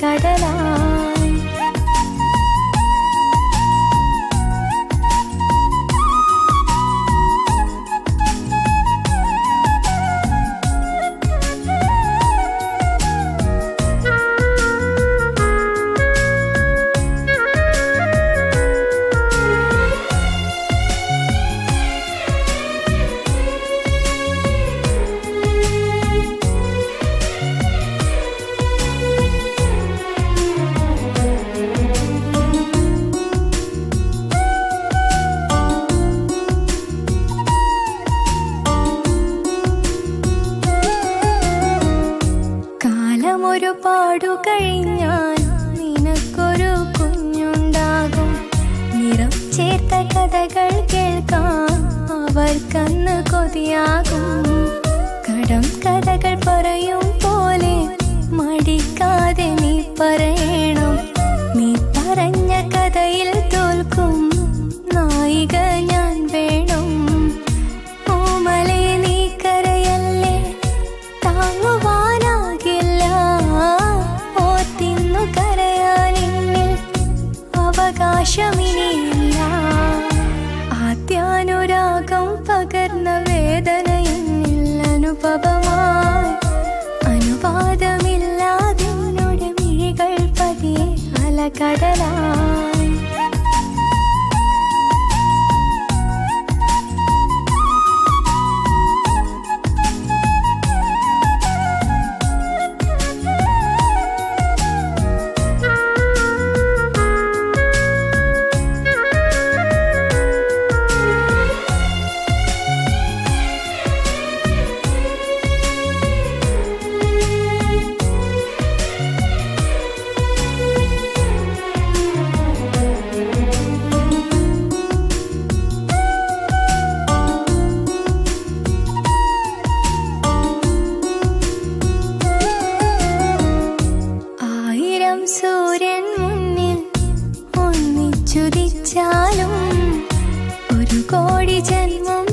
கடலா കാലമൊരു പാടു കഴിഞ്ഞാൽ നിനക്കൊരു കുഞ്ഞുണ്ടാകും. നിറം ചേർത്ത കഥകൾ കേൾക്കാൻ അവർക്കന്ന് കൊതിയാകും. കടം കഥകൾ പറയും പോലെ മടിക്കാതെ നീ പറയണം. അവകാശമിനിയില്ല ആദ്യാനുരാഗം പകർന്ന വേദന എന്നിൽ അനുഭവമായി. അനുവാദമില്ലാതെന്നുടെ മിഴികൾ പതിയെ അലകടലായി ഒന്നിച്ചുദിച്ചാലും ഒരു കോടി ജന്മം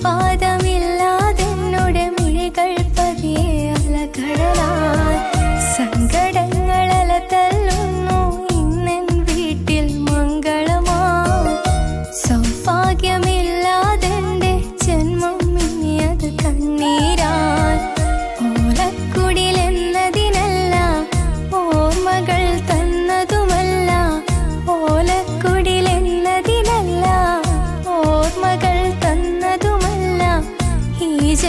i by the